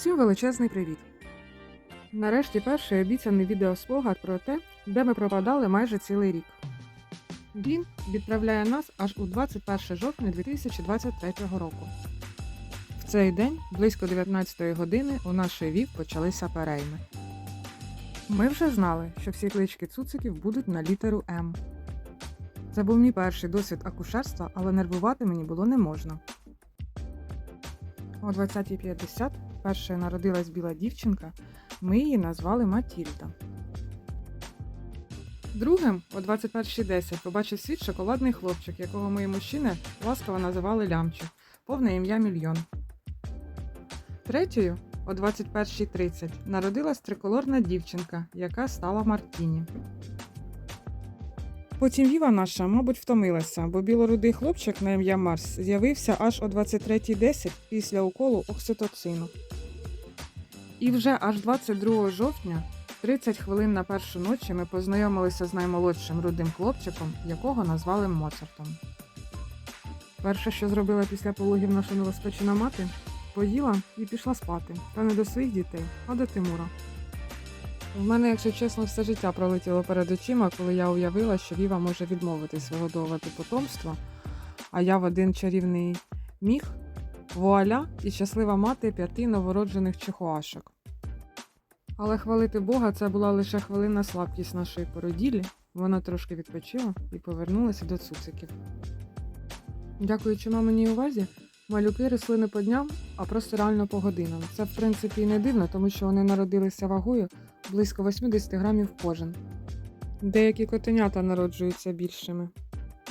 Всім величезний привіт! Нарешті перший обіцяний відеоспогад про те, де ми пропадали майже цілий рік. Він відправляє нас аж у 21 жовтня 2023 року. В цей день, близько 19 години, у нашої ВІВ почалися перейми. Ми вже знали, що всі клички цуциків будуть на літеру М. Це був мій перший досвід акушерства, але нервувати мені було не можна. О 20.50 першою народилась біла дівчинка, ми її назвали Матільда. Другим о 21.10 побачив світ шоколадний хлопчик, якого мої мужчини ласково називали Лямчик, повне ім'я Мільйон. Третьою о 21.30 народилась триколорна дівчинка, яка стала Мартіні. Потім Віва наша, мабуть, втомилася, бо білорудий хлопчик на ім'я Марс з'явився аж о 23.10 після уколу окситоцину. І вже аж 22 жовтня, 30 хвилин на першу ночі, ми познайомилися з наймолодшим рудим хлопчиком, якого назвали Моцартом. Перше, що зробила після пологів наша новоспечена мати, поїла і пішла спати, та не до своїх дітей, а до Тимура. В мене, якщо чесно, все життя пролетіло перед очима, коли я уявила, що Віва може відмовитись вигодовувати потомство, а я в один чарівний міг, вуаля і щаслива мати п'яти новороджених чихуашок. Але хвалити Бога, це була лише хвилинна слабкість нашої породілі. Вона трошки відпочила і повернулася до цуциків. Дякуючи маминій увазі, малюки росли не по дням, а просто реально по годинам. Це, в принципі, і не дивно, тому що вони народилися вагою близько 80 грамів кожен. Деякі котенята народжуються більшими.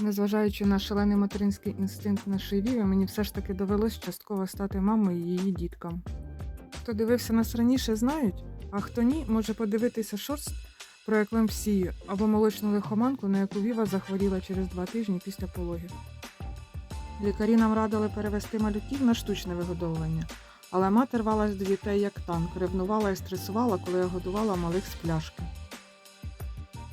Незважаючи на шалений материнський інстинкт нашої віви, мені все ж таки довелось частково стати мамою її діткам. Хто дивився нас раніше, знають, а хто ні, може подивитися шорст про еклемпсію або молочну лихоманку, на яку Віва захворіла через два тижні після пологів. Лікарі нам радили перевести малюків на штучне вигодовування, але мати рвалась до дітей як танк, ревнувала і стресувала, коли я годувала малих з пляшки.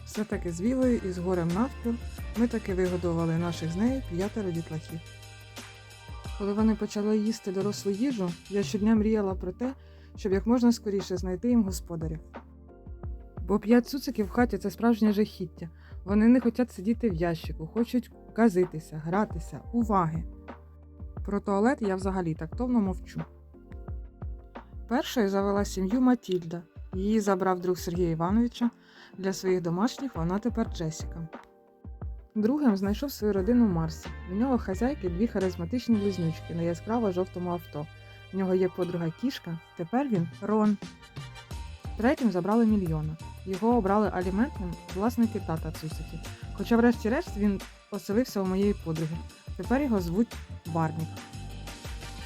Все-таки з Вівою і з горем навпіл ми таки вигодовували наших з нею п'ятеро дітлахів. Коли вони почали їсти дорослу їжу, я щодня мріяла про те, щоб як можна скоріше знайти їм господарів. Бо п'ять цуциків в хаті це справжнє жахіття. Вони не хочуть сидіти в ящику, хочуть казитися, гратися, уваги. Про туалет я взагалі тактовно мовчу. Першою завела сім'ю Матільда. Її забрав друг Сергія Івановича. Для своїх домашніх вона тепер Джесіка. Другим знайшов свою родину Марсі. У нього хазяйки дві харизматичні близнючки на яскраво жовтому авто. У нього є подруга кішка, тепер він Рон. Третім забрали мільйона. Його обрали аліментним власники тата Цусиків. Хоча, врешті-решт, він оселився у моєї подруги. Тепер його звуть Барнік.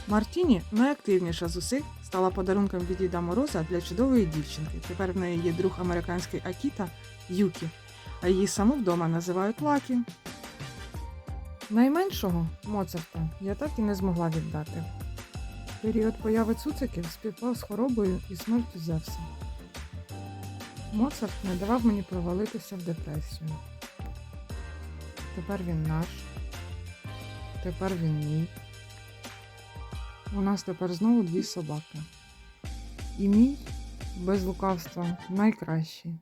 Мартіні, найактивніша з усіх, стала подарунком від Діда Мороза для чудової дівчинки. Тепер в неї є друг американський Акіта Юкі, а її саму вдома називають Лакі. Найменшого Моцарта я так і не змогла віддати. Період появи цуциків співпав з хворобою і смертю Зевса. Моцарт не давав мені провалитися в депресію. Тепер він наш. Тепер він мій. У нас тепер знову дві собаки. І мій, без лукавства, найкращий.